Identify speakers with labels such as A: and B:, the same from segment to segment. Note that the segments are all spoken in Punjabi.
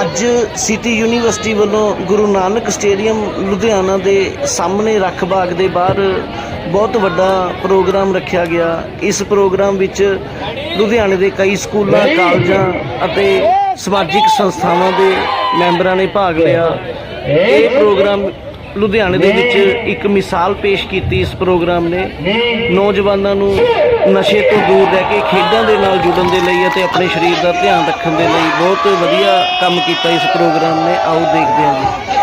A: ਅੱਜ ਸਿਟੀ ਯੂਨੀਵਰਸਿਟੀ ਵੱਲੋਂ ਗੁਰੂ ਨਾਨਕ ਸਟੇਡੀਅਮ ਲੁਧਿਆਣਾ ਦੇ ਸਾਹਮਣੇ ਰੱਖ ਬਾਗ ਦੇ ਬਾਹਰ ਬਹੁਤ ਵੱਡਾ ਪ੍ਰੋਗਰਾਮ ਰੱਖਿਆ ਗਿਆ। ਇਸ ਪ੍ਰੋਗਰਾਮ ਵਿੱਚ ਲੁਧਿਆਣੇ ਦੇ ਕਈ ਸਕੂਲਾਂ, ਕਾਲਜਾਂ ਅਤੇ ਸਮਾਜਿਕ ਸੰਸਥਾਵਾਂ ਦੇ ਮੈਂਬਰਾਂ ਨੇ ਭਾਗ ਲਿਆ। ਇਹ ਪ੍ਰੋਗਰਾਮ ਲੁਧਿਆਣੇ ਦੇ ਵਿੱਚ ਇੱਕ ਮਿਸਾਲ ਪੇਸ਼ ਕੀਤੀ ਇਸ ਪ੍ਰੋਗਰਾਮ ਨੇ। ਨੌਜਵਾਨਾਂ ਨੂੰ ਨਸ਼ੇ ਤੋਂ ਦੂਰ ਰਹਿ ਕੇ ਖੇਡਾਂ ਦੇ ਨਾਲ ਜੁੜਨ ਦੇ ਲਈ ਅਤੇ ਆਪਣੇ ਸਰੀਰ ਦਾ ਧਿਆਨ ਰੱਖਣ ਦੇ ਲਈ ਬਹੁਤ ਵਧੀਆ ਕੰਮ ਕੀਤਾ ਇਸ ਪ੍ਰੋਗਰਾਮ ਨੇ। ਆਓ ਦੇਖਦੇ ਹਾਂ ਜੀ।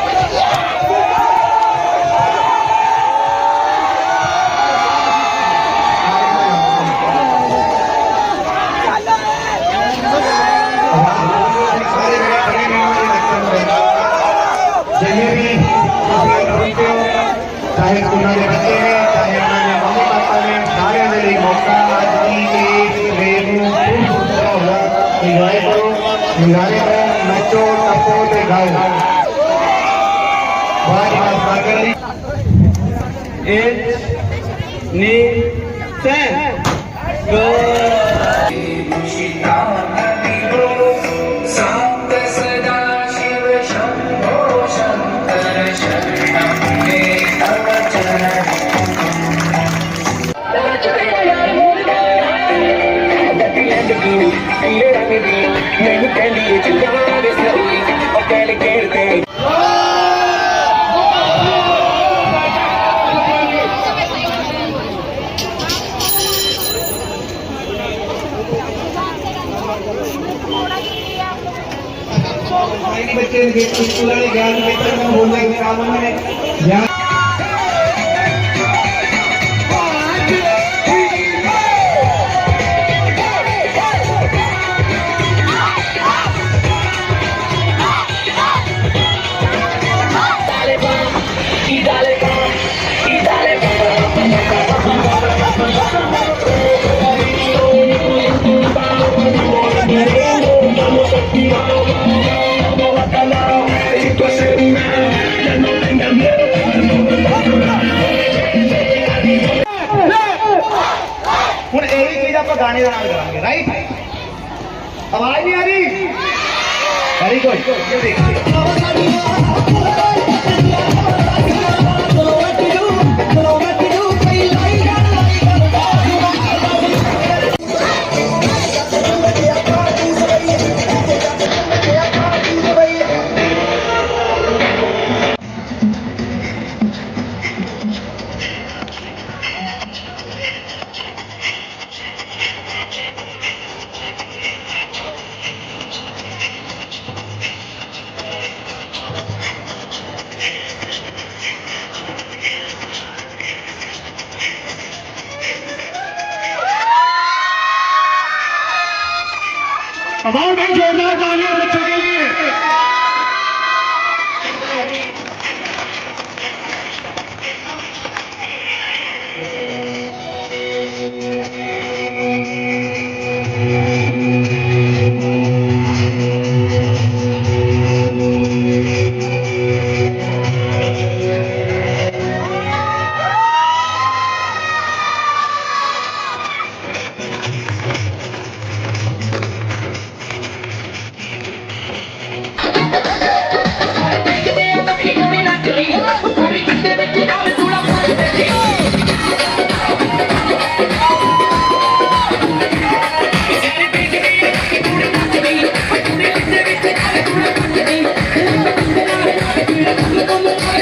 B: ਕਰੋ ਇੰਜੋਏ ਕਰੋ ਨੱਚੋ ਟੱਪੋ ਤੇ ਗਾਓ ਬਾਤ ਬਾਤ ਸਾਗਰ ਦੀ
C: eight, knee, ten. Go.
B: ਬੱਚੇ ਦੇ ਸਕੂਲਾਂ ਦੇ ਗਿਆਨ ਖੇਤਰ ਨੂੰ ਹੋਣ ਦੇ ਕੰਮ ਨੇ ਗਿਆਨ ਹੁਣ ਵੀ ਚੀਜ਼ ਆਪਾਂ ਗਾਣੇ ਦੇ ਨਾਲ ਕਰਾਂਗੇ ਰਾਈਟ ਆਵਾਜ਼ ਨਹੀਂ ਆ ਰਹੀ ਵੈਰੀ अबाउट एंड जोरदार तालियां बच्चों
A: Hey!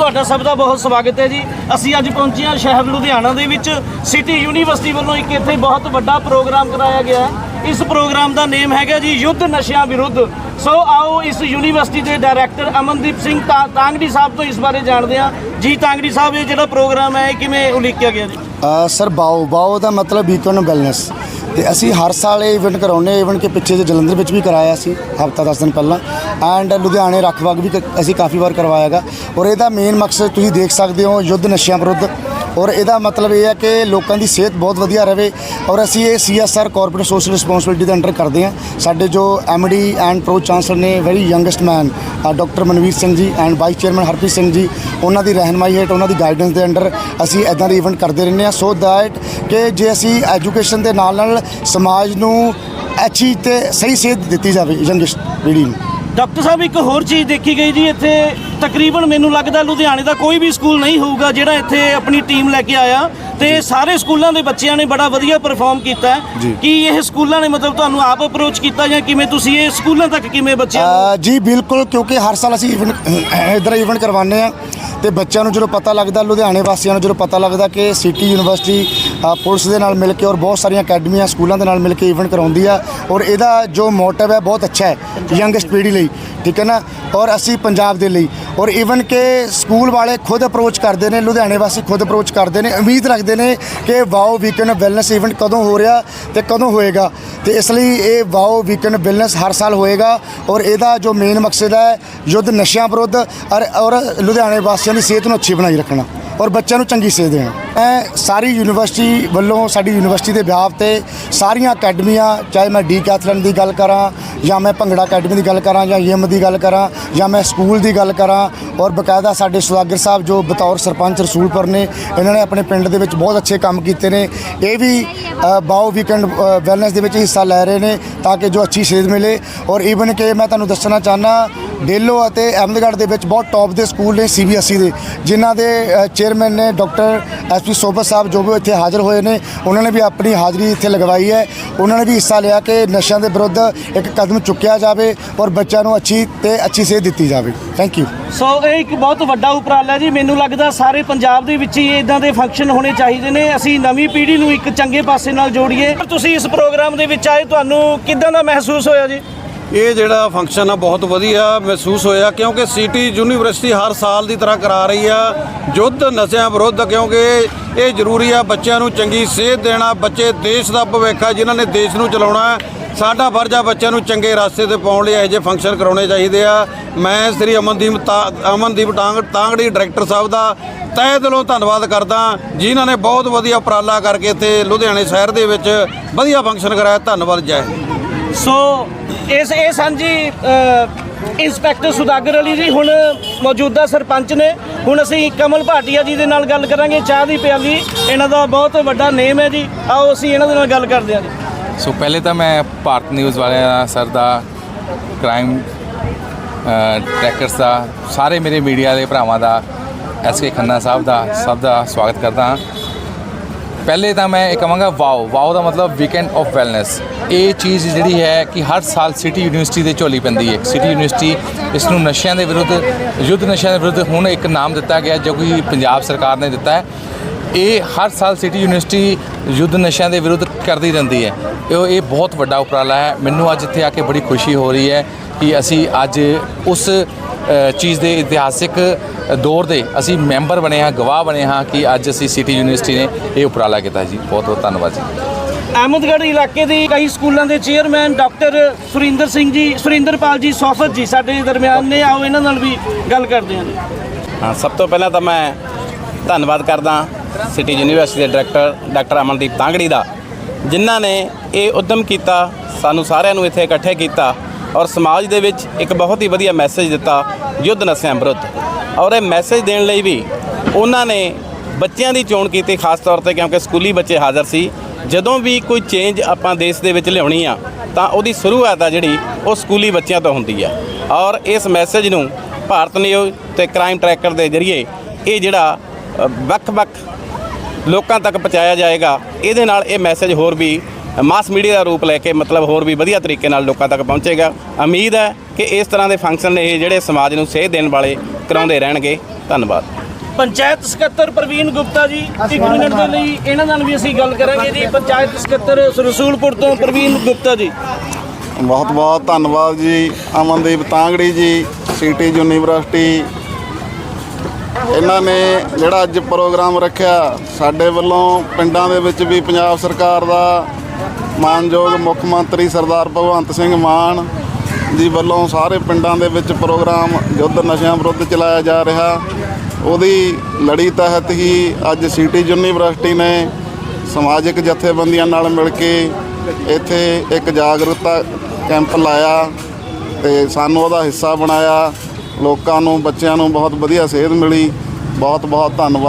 A: ਤੁਹਾਡਾ ਸਭ ਦਾ ਬਹੁਤ ਸਵਾਗਤ ਹੈ ਜੀ। ਅਸੀਂ ਅੱਜ ਪਹੁੰਚੇ ਹਾਂ ਸ਼ਹਿਰ ਲੁਧਿਆਣਾ ਦੇ ਵਿੱਚ। ਸਿਟੀ ਯੂਨੀਵਰਸਿਟੀ ਵੱਲੋਂ ਇੱਕ ਇੱਥੇ ਬਹੁਤ ਵੱਡਾ ਪ੍ਰੋਗਰਾਮ ਕਰਾਇਆ ਗਿਆ ਹੈ। ਇਸ ਪ੍ਰੋਗਰਾਮ ਦਾ ਨੇਮ ਹੈਗਾ ਜੀ, ਯੁੱਧ ਨਸ਼ਿਆਂ ਵਿਰੁੱਧ। ਸੋ ਆਓ ਇਸ ਯੂਨੀਵਰਸਿਟੀ ਦੇ ਡਾਇਰੈਕਟਰ ਅਮਨਦੀਪ ਸਿੰਘ ਤਾਂ- ਤਾਂਗੜੀ ਸਾਹਿਬ ਤੋਂ ਇਸ ਬਾਰੇ ਜਾਣਦੇ ਹਾਂ। ਜੀ ਤਾਂਗੜੀ ਸਾਹਿਬ, ਇਹ ਜਿਹੜਾ ਪ੍ਰੋਗਰਾਮ ਹੈ, ਇਹ ਕਿਵੇਂ ਉਲੀਕਿਆ ਗਿਆ ਜੀ?
D: ਸਰ, ਬਾਓ ਬਾਓ ਦਾ ਮਤਲਬ ਬੀਕਨ ਵੈਲਨੈਸ ਤੇ ਅਸੀਂ ਹਰ ਸਾਲ ਇਹ ਇਵੈਂਟ ਕਰਾਉਂਦੇ ਇਵੈਂਟ ਕਿ ਪਿੱਛੇ ਜੇ ਜਲੰਧਰ ਵਿੱਚ ਵੀ ਕਰਾਇਆ ਸੀ, ਹਫਤਾ 10 ਦਿਨ ਪਹਿਲਾਂ। ਐਂਡ ਲੁਧਿਆਣੇ ਰੱਖਵਾਗ ਵੀ ਕ- ਅਸੀਂ ਕਾਫੀ ਵਾਰ ਕਰਵਾਇਆਗਾ ਔਰ ਇਹਦਾ ਮੇਨ ਮਕਸਦ ਤੁਸੀਂ ਦੇਖ ਸਕਦੇ ਹੋ, ਯੁੱਧ ਨਸ਼ਿਆਂ ਵਿਰੁੱਧ ਔਰ ਇਹਦਾ ਮਤਲਬ ਇਹ ਹੈ ਕਿ ਲੋਕਾਂ ਦੀ ਸਿਹਤ ਬਹੁਤ ਵਧੀਆ ਰਹੇ ਔਰ ਅਸੀਂ ਇਹ ਸੀਐਸਆਰ ਕਾਰਪੋਰੇਟ ਸੋਸ਼ਲ ਰਿਸਪੌਂਸਿਬਿਲਟੀ ਦੇ ਅੰਡਰ ਕਰਦੇ ਹਾਂ। ਸਾਡੇ ਜੋ ਐਮਡੀ ਐਂਡ ਪ੍ਰੋ ਚਾਂਸਲਰ ਨੇ very youngest man doctor Manveer Singh ji and vice chairman Harpreet Singh ji, ਉਹਨਾਂ ਦੀ ਰਹਿਨਮਾਈ ਹੇਠ ਉਹਨਾਂ ਦੀ ਗਾਈਡੈਂਸ ਦੇ ਅੰਡਰ ਅਸੀਂ ਇਦਾਂ ਦੇ ਇਵੈਂਟ ਕਰਦੇ ਰਹਿੰਦੇ ਹਾਂ। ਸੋ ਦੈਟ ਕਿ ਜੇ ਅਸੀਂ ਐਜੂਕੇਸ਼ਨ ਦੇ ਨਾਲ ਨਾਲ ਸਮਾਜ ਨੂੰ ਅੱਛੀ ਤੇ ਸਹੀ ਸੇਧ ਦਿੱਤੀ ਜਾਵੇ ਯੰਗੈਸਟ ਪੀੜ੍ਹੀ ਨੂੰ।
A: ਡਾਕਟਰ ਸਾਹਿਬ ਇੱਕ ਹੋਰ ਚੀਜ਼ ਦੇਖੀ ਗਈ ਜੀ ਇੱਥੇ ਤਕਰੀਬਨ ਮੈਨੂੰ ਲੱਗਦਾ ਲੁਧਿਆਣੇ ਦਾ ਕੋਈ ਵੀ ਸਕੂਲ ਨਹੀਂ ਹੋਊਗਾ ਜਿਹੜਾ ਇੱਥੇ ਆਪਣੀ ਟੀਮ ਲੈ ਕੇ ਆਇਆ ਤੇ ਸਾਰੇ ਸਕੂਲਾਂ ਦੇ ਬੱਚਿਆਂ ਨੇ ਬੜਾ ਵਧੀਆ ਪਰਫਾਰਮ ਕੀਤਾ। ਕੀ ਇਹ ਸਕੂਲਾਂ ਨੇ ਮਤਲਬ ਤੁਹਾਨੂੰ ਆਪ ਅਪਰੋਚ ਕੀਤਾ ਜਾਂ ਕਿਵੇਂ ਤੁਸੀਂ ਇਹ ਸਕੂਲਾਂ ਤੱਕ ਕਿਵੇਂ ਬੱਚਿਆਂ ਨੂੰ
D: ਜੀ ਬਿਲਕੁਲ ਕਿਉਂਕਿ ਹਰ ਸਾਲ ਅਸੀਂ ਇਵੈਂਟ ਇਧਰ ਇਵੈਂਟ ਕਰਵਾਉਂਦੇ ਆ ਤੇ ਬੱਚਿਆਂ ਨੂੰ ਜਦੋਂ ਪਤਾ ਲੱਗਦਾ ਲੁਧਿਆਣੇ ਵਾਸੀਆਂ ਨੂੰ ਜਦੋਂ ਪਤਾ ਲੱਗਦਾ ਕਿ ਸਿਟੀ ਯੂਨੀਵਰਸਿਟੀ ਪੁਲਿਸ ਦੇ ਨਾਲ ਮਿਲ ਕੇ ਔਰ ਬਹੁਤ ਸਾਰੀਆਂ ਅਕੈਡਮੀਆਂ, ਸਕੂਲਾਂ ਦੇ ਨਾਲ ਮਿਲ ਕੇ ਇਵੈਂਟ ਕਰਾਉਂਦੀ ਆ ਔਰ ਇਹਦਾ ਜੋ ਮੋਟਿਵ ਹੈ ਬਹੁਤ ਅੱਛਾ ਹੈ ਯੰਗਸਟ ਪੀੜ੍ਹੀ ਲਈ, ਠੀਕ ਹੈ ਨਾ? ਔਰ ਅਸੀਂ ਪੰਜਾਬ ਦੇ ਲਈ, ਔਰ ਇਵਨ ਕਿ ਸਕੂਲ ਵਾਲੇ ਖੁਦ ਅਪਰੋਚ ਕਰਦੇ ਨੇ, ਲੁਧਿਆਣੇ ਵਾਸੀ ਖੁਦ ਅਪਰੋਚ ਕਰਦੇ ਨੇ, ਉਮੀਦ ਰੱਖਦੇ ਨੇ ਕਿ ਵਾਓ ਵੀਕਐਂਡ ਵੈਲਨੈਸ ਇਵੈਂਟ ਕਦੋਂ ਹੋ ਰਿਹਾ ਤੇ ਕਦੋਂ ਹੋਏਗਾ। ਤੇ ਇਸ ਲਈ ਇਹ ਵਾਓ ਵੀਕਐਂਡ ਵੈਲਨੈਸ ਹਰ ਸਾਲ ਹੋਏਗਾ ਔਰ ਇਹਦਾ ਜੋ ਮੇਨ ਮਕਸਦ ਹੈ ਯੁੱਧ ਨਸ਼ਿਆਂ ਵਿਰੁੱਧ ਔਰ ਔਰ ਲੁਧਿਆਣੇ ਵਾਸੀਆਂ ਦੀ ਸਿਹਤ ਨੂੰ ਅੱਛੀ ਬਣਾਈ ਰੱਖਣਾ ਔਰ ਬੱਚਿਆਂ ਨੂੰ ਚੰਗੀ ਸੇਧ ਦੇਣਾ। ਮੈਂ ਸਾਰੀ ਯੂਨੀਵਰਸਿਟੀ ਵੱਲੋਂ ਸਾਡੀ ਯੂਨੀਵਰਸਿਟੀ ਦੇ ਵਿਆਪ ਤੇ ਸਾਰੀਆਂ ਅਕੈਡਮੀਆਂ, ਚਾਹੇ ਮੈਂ ਡੀ ਕੈਥਲਨ ਦੀ ਗੱਲ ਕਰਾਂ, ਜਾਂ ਮੈਂ ਭੰਗੜਾ ਅਕੈਡਮੀ ਦੀ ਗੱਲ ਕਰਾਂ, ਜਾਂ ਯਮ ਦੀ ਗੱਲ ਕਰਾਂ, ਜਾਂ ਮੈਂ ਸਕੂਲ ਦੀ ਗੱਲ ਕਰਾਂ, ਔਰ ਬਕਾਇਦਾ ਸਾਡੇ ਸੁਦਾਗਰ ਸਾਹਿਬ ਜੋ ਬਤੌਰ ਸਰਪੰਚ ਰਸੂਲਪੁਰ ਨੇ, ਇਹਨਾਂ ਨੇ ਆਪਣੇ ਪਿੰਡ ਦੇ ਵਿੱਚ ਬਹੁਤ ਅੱਛੇ ਕੰਮ ਕੀਤੇ ਨੇ। ਇਹ ਵੀ ਬਾਓ ਵੀਕਐਂਡ ਵੈਲਨੈਸ ਦੇ ਵਿੱਚ ਹਿੱਸਾ ਲੈ ਰਹੇ ਨੇ, ਤਾਂ ਕਿ ਜੋ ਅੱਛੀ ਸੇਧ ਮਿਲੇ। ਔਰ ਈਵਨ ਕਿ ਮੈਂ ਤੁਹਾਨੂੰ ਦੱਸਣਾ ਚਾਹਨਾ ਡੇਲੋ ਅਤੇ ਅਹਿਮਦਗੜ੍ਹ ਦੇ ਵਿੱਚ ਬਹੁਤ ਟੌਪ ਦੇ ਸਕੂਲ ਨੇ ਸੀਬੀਐਸਈ ਦੇ, ਜਿਨ੍ਹਾਂ ਦੇ ਚੇਅਰਮੈਨ ਨੇ ਡਾਕਟਰ ਐਸਪੀ ਸੋਬਤ ਸਾਹਿਬ ਜੋ ਵੀ ਇੱਥੇ ਹਾਜ਼ਰ ਹੋਏ ਨੇ, ਉਹਨਾਂ ਨੇ ਵੀ ਆਪਣੀ ਹਾਜ਼ਰੀ ਇੱਥੇ ਲਗਵਾਈ ਹੈ। ਉਹਨਾਂ ਨੇ ਵੀ ਹਿੱਸਾ ਲਿਆ ਕਿ ਨਸ਼ਿਆਂ ਦੇ ਵਿਰੁੱਧ ਇੱਕ ਕਦਮ ਚੁੱਕਿਆ ਜਾਵੇ ਔਰ ਬੱਚਿਆਂ ਨੂੰ ਅੱਛੀ ਤੇ ਅੱਛੀ ਸੇਧ ਦਿੱਤੀ ਜਾਵੇ। ਥੈਂਕ ਯੂ
A: ਸੋ ਇਹ ਇੱਕ ਬਹੁਤ ਵੱਡਾ ਉਪਰਾਲਾ ਜੀ। ਮੈਨੂੰ ਲੱਗਦਾ ਸਾਰੇ ਪੰਜਾਬ ਦੇ ਵਿੱਚ ਹੀ ਇਦਾਂ ਦੇ ਫੰਕਸ਼ਨ ਹੋਣੇ ਚਾਹੀਦੇ ਨੇ। ਅਸੀਂ ਨਵੀਂ ਪੀੜ੍ਹੀ ਨੂੰ ਇੱਕ ਚੰਗੇ ਪਾਸੇ ਨਾਲ ਜੋੜੀਏ। ਤੁਸੀਂ ਇਸ ਪ੍ਰੋਗਰਾਮ ਦੇ ਵਿੱਚ ਆਏ, ਤੁਹਾਨੂੰ ਕਿਦਾਂ ਦਾ ਮਹਿਸੂਸ ਹੋਇਆ ਜੀ?
E: ਇਹ ਜਿਹੜਾ ਫੰਕਸ਼ਨ ਆ ਬਹੁਤ ਵਧੀਆ ਮਹਿਸੂਸ ਹੋਇਆ, ਕਿਉਂਕਿ ਸਿਟੀ ਯੂਨੀਵਰਸਿਟੀ ਹਰ ਸਾਲ ਦੀ ਤਰ੍ਹਾਂ ਕਰਾ ਰਹੀ ਆ। ਯੁੱਧ ਨਸ਼ਿਆਂ ਵਿਰੁੱਧ, ਕਿਉਂਕਿ ਇਹ ਜ਼ਰੂਰੀ ਆ, ਬੱਚਿਆਂ ਨੂੰ ਚੰਗੀ ਸਿਹਤ ਦੇਣਾ, ਬੱਚੇ ਦੇਸ਼ ਦਾ ਭਵਿੱਖ ਆ, ਜਿਨ੍ਹਾਂ ਨੇ ਦੇਸ਼ ਨੂੰ ਚਲਾਉਣਾ ਸਾਡਾ ਫਰਜ਼ ਆ ਬੱਚਿਆਂ ਨੂੰ ਚੰਗੇ ਰਸਤੇ ਤੇ ਪਾਉਣ ਲਈ ਇਹੋ ਜਿਹੇ ਫੰਕਸ਼ਨ ਕਰਾਉਣੇ ਚਾਹੀਦੇ ਆ। ਮੈਂ ਸ੍ਰੀ ਅਮਨਦੀਪ ਤਾ- ਅਮਨਦੀਪ ਟਾਂਗ ਤਾਂਗੜੀ ਡਾਇਰੈਕਟਰ ਸਾਹਿਬ ਦਾ ਤਹਿ ਦਿਲੋਂ ਧੰਨਵਾਦ ਕਰਦਾ ਜਿਨ੍ਹਾਂ ਨੇ ਬਹੁਤ ਵਧੀਆ ਉਪਰਾਲਾ ਕਰਕੇ ਇੱਥੇ ਲੁਧਿਆਣੇ ਸ਼ਹਿਰ ਦੇ ਵਿੱਚ ਵਧੀਆ ਫੰਕਸ਼ਨ ਕਰਾਇਆ। ਧੰਨਵਾਦ, ਜੈ ਹਿੰਦ।
A: ਸੋ ਇਸ ਇਹ ਸਾਂਝੀ ਇੰਸਪੈਕਟਰ ਸੁਦਾਗਰ ਅਲੀ ਜੀ ਹੁਣ ਮੌਜੂਦਾ ਸਰਪੰਚ ਨੇ। ਹੁਣ ਅਸੀਂ ਕਮਲ ਭਾਟੀਆ ਜੀ ਦੇ ਨਾਲ ਗੱਲ ਕਰਾਂਗੇ। ਚਾਹ ਦੀ ਪਿਆਲੀ, ਇਹਨਾਂ ਦਾ ਬਹੁਤ ਵੱਡਾ ਨੇਮ ਹੈ ਜੀ। ਆਓ ਅਸੀਂ ਇਹਨਾਂ ਦੇ ਨਾਲ ਗੱਲ ਕਰਦੇ ਹਾਂ ਜੀ।
F: ਸੋ ਪਹਿਲੇ ਤਾਂ ਮੈਂ ਭਾਰਤ ਨਿਊਜ਼ ਵਾਲਿਆਂ ਸਰ ਦਾ ਕ੍ਰਾਈਮ ਟਰੈਕਰਸ ਦਾ, ਸਾਰੇ ਮੇਰੇ ਮੀਡੀਆ ਦੇ ਭਰਾਵਾਂ ਦਾ, ਐਸ ਕੇ ਖੰਨਾ ਸਾਹਿਬ ਦਾ, ਸਭ ਦਾ ਸਵਾਗਤ ਕਰਦਾ ਹਾਂ। ਪਹਿਲੇ ਤਾਂ ਮੈਂ ਇਹ ਕਹਾਂਗਾ ਵਾਓ ਵਾਓ ਦਾ ਮਤਲਬ ਵੀਕਐਂਡ ਆਫ ਵੈਲਨੈਸ ਇਹ ਚੀਜ਼ ਜਿਹੜੀ ਹੈ ਕਿ ਹਰ ਸਾਲ ਸਿਟੀ ਯੂਨੀਵਰਸਿਟੀ ਦੇ ਝੋਲੀ ਪੈਂਦੀ ਹੈ। ਸਿਟੀ ਯੂਨੀਵਰਸਿਟੀ ਇਸ ਨੂੰ ਨਸ਼ਿਆਂ ਦੇ ਵਿਰੁੱਧ, ਯੁੱਧ ਨਸ਼ਿਆਂ ਦੇ ਵਿਰੁੱਧ ਹੁਣ ਇੱਕ ਨਾਮ ਦਿੱਤਾ ਗਿਆ, ਜੋ ਕਿ ਪੰਜਾਬ ਸਰਕਾਰ ਨੇ ਦਿੱਤਾ ਹੈ। ਇਹ ਹਰ ਸਾਲ ਸਿਟੀ ਯੂਨੀਵਰਸਿਟੀ ਯੁੱਧ ਨਸ਼ਿਆਂ ਦੇ ਵਿਰੁੱਧ ਕਰਦੀ ਰਹਿੰਦੀ ਹੈ। ਇਹ ਇਹ ਬਹੁਤ ਵੱਡਾ ਉਪਰਾਲਾ ਹੈ। ਮੈਨੂੰ ਅੱਜ ਇੱਥੇ ਆ ਕੇ ਬੜੀ ਖੁਸ਼ੀ ਹੋ ਰਹੀ ਹੈ ਕਿ ਅਸੀਂ ਅੱਜ ਉਸ ਚੀਜ਼ ਦੇ ਇਤਿਹਾਸਿਕ ਦੌਰ ਦੇ ਅਸੀਂ ਮੈਂਬਰ ਬਣੇ ਹਾਂ ਗਵਾਹ ਬਣੇ ਹਾਂ ਕਿ ਅੱਜ ਅਸੀਂ ਸਿਟੀ ਯੂਨੀਵਰਸਿਟੀ ਨੇ ਇਹ ਉਪਰਾਲਾ ਕੀਤਾ ਜੀ। ਬਹੁਤ ਬਹੁਤ ਧੰਨਵਾਦ ਜੀ।
A: ਅਹਿਮਦਗੜ੍ਹ ਇਲਾਕੇ ਦੇ ਕਈ ਸਕੂਲਾਂ ਦੇ ਚੇਅਰਮੈਨ ਡਾਕਟਰ ਸੁਰਿੰਦਰ ਸਿੰਘ ਜੀ ਸੁਰਿੰਦਰਪਾਲ ਜੀ ਸੋਫਤ ਜੀ ਸਾਡੇ ਦਰਮਿਆਨ ਨੇ। ਆਓ ਇਹਨਾਂ ਨਾਲ ਵੀ ਗੱਲ ਕਰਦੇ ਹਾਂ। ਜੀ
G: ਹਾਂ ਸਭ ਤੋਂ ਪਹਿਲਾਂ ਤਾਂ ਮੈਂ ਧੰਨਵਾਦ ਕਰਦਾ ਸਿਟੀ ਯੂਨੀਵਰਸਿਟੀ ਦੇ ਡਾਇਰੈਕਟਰ ਡਾਕਟਰ ਅਮਨਦੀਪ ਤਾਂਗੜੀ ਦਾ ਜਿਨ੍ਹਾਂ ਨੇ ਇਹ ਉਦਮ ਕੀਤਾ ਸਾਨੂੰ ਸਾਰਿਆਂ ਨੂੰ ਇੱਥੇ ਇਕੱਠੇ ਕੀਤਾ। ਔਰ ਸਮਾਜ ਦੇ ਵਿੱਚ ਇੱਕ ਬਹੁਤ ਹੀ ਵਧੀਆ ਮੈਸੇਜ ਦਿੱਤਾ ਯੁੱਧ ਨਸ਼ਿਆਂ ਵਿਰੁੱਧ। ਔਰ ਇਹ ਮੈਸੇਜ ਦੇਣ ਲਈ ਵੀ ਉਹਨਾਂ ਨੇ ਬੱਚਿਆਂ ਦੀ ਚੋਣ ਕੀਤੀ ਖਾਸ ਤੌਰ ਤੇ ਕਿਉਂਕਿ ਸਕੂਲੀ ਬੱਚੇ ਹਾਜ਼ਰ ਸੀ। ਜਦੋਂ ਵੀ ਕੋਈ ਚੇਂਜ ਆਪਾਂ ਦੇਸ਼ ਦੇ ਵਿੱਚ ਲਿਆਉਣੀ ਆ, ਤਾਂ ਉਹਦੀ ਸ਼ੁਰੂਆਤ ਆ ਜਿਹੜੀ ਉਹ ਸਕੂਲੀ ਬੱਚਿਆਂ ਤੋਂ ਹੁੰਦੀ ਆ। ਔਰ ਇਸ ਮੈਸੇਜ ਨੂੰ ਭਾਰਤ ਨਿਊਜ਼ ਤੇ ਕ੍ਰਾਈਮ ਟਰੈਕਰ ਦੇ ਜ਼ਰੀਏ ਇਹ ਜਿਹੜਾ ਵੱਖ-ਵੱਖ ਲੋਕਾਂ ਤੱਕ ਪਹੁੰਚਾਇਆ ਜਾਏਗਾ, ਇਹਦੇ ਨਾਲ ਇਹ ਮੈਸੇਜ ਹੋਰ ਵੀ ਮਾਸ ਮੀਡੀਆ ਦਾ ਰੂਪ ਲੈ ਕੇ ਮਤਲਬ ਹੋਰ ਵੀ ਵਧੀਆ ਤਰੀਕੇ ਨਾਲ ਲੋਕਾਂ ਤੱਕ ਪਹੁੰਚੇਗਾ ਉਮੀਦ ਹੈ ਕਿ ਇਸ ਤਰ੍ਹਾਂ ਦੇ ਫੰਕਸ਼ਨ ਇਹ ਜਿਹੜੇ ਸਮਾਜ ਨੂੰ ਸੇਧ ਦੇਣ ਵਾਲੇ ਕਰਾਉਂਦੇ ਰਹਿਣਗੇ। ਧੰਨਵਾਦ।
A: ਪੰਚਾਇਤ ਸਕੱਤਰ ਪ੍ਰਵੀਨ ਗੁਪਤਾ ਜੀ ਇੱਕ ਮਿੰਟ ਦੇ ਲਈ ਇਹਨਾਂ ਨਾਲ ਵੀ ਅਸੀਂ ਗੱਲ ਕਰਾਂਗੇ ਜੀ। ਪੰਚਾਇਤ ਸਕੱਤਰ ਰਸੂਲਪੁਰ ਤੋਂ ਪ੍ਰਵੀਨ ਗੁਪਤਾ ਜੀ।
H: ਬਹੁਤ ਬਹੁਤ ਧੰਨਵਾਦ ਜੀ। ਅਮਨਦੀਪ ਤਾਂਗੜੀ ਜੀ ਸਿਟੀ ਯੂਨੀਵਰਸਿਟੀ। ਇਹਨਾਂ ਨੇ ਜਿਹੜਾ ਅੱਜ ਪ੍ਰੋਗਰਾਮ ਰੱਖਿਆ ਸਾਡੇ ਵੱਲੋਂ ਪਿੰਡਾਂ ਦੇ ਵਿੱਚ ਵੀ ਪੰਜਾਬ ਸਰਕਾਰ ਦਾ ਮਾਨਯੋਗ ਮੁੱਖ ਮੰਤਰੀ ਸਰਦਾਰ ਭਗਵੰਤ ਸਿੰਘ ਮਾਨ ਜੀ ਵੱਲੋਂ ਸਾਰੇ ਪਿੰਡਾਂ ਦੇ ਵਿੱਚ ਪ੍ਰੋਗਰਾਮ ਯੁੱਧ ਨਸ਼ਿਆਂ ਵਿਰੁੱਧ ਚਲਾਇਆ ਜਾ ਰਿਹਾ। ਉਹਦੀ ਲੜੀ ਤਹਿਤ ਹੀ ਅੱਜ ਸਿਟੀ ਯੂਨੀਵਰਸਿਟੀ ਨੇ ਸਮਾਜਿਕ ਜਥੇਬੰਦੀਆਂ ਨਾਲ ਮਿਲ ਕੇ ਇੱਥੇ ਇੱਕ ਜਾਗਰੂਕਤਾ ਕੈਂਪ ਲਾਇਆ ਤੇ ਸਾਨੂੰ ਉਹਦਾ ਹਿੱਸਾ ਬਣਾਇਆ। ਲੋਕਾਂ ਨੂੰ, ਬੱਚਿਆਂ ਨੂੰ ਬਹੁਤ ਵਧੀਆ ਸੇਧ ਮਿਲੀ। ਬਹੁਤ ਬਹੁਤ ਧੰਨਵਾਦ।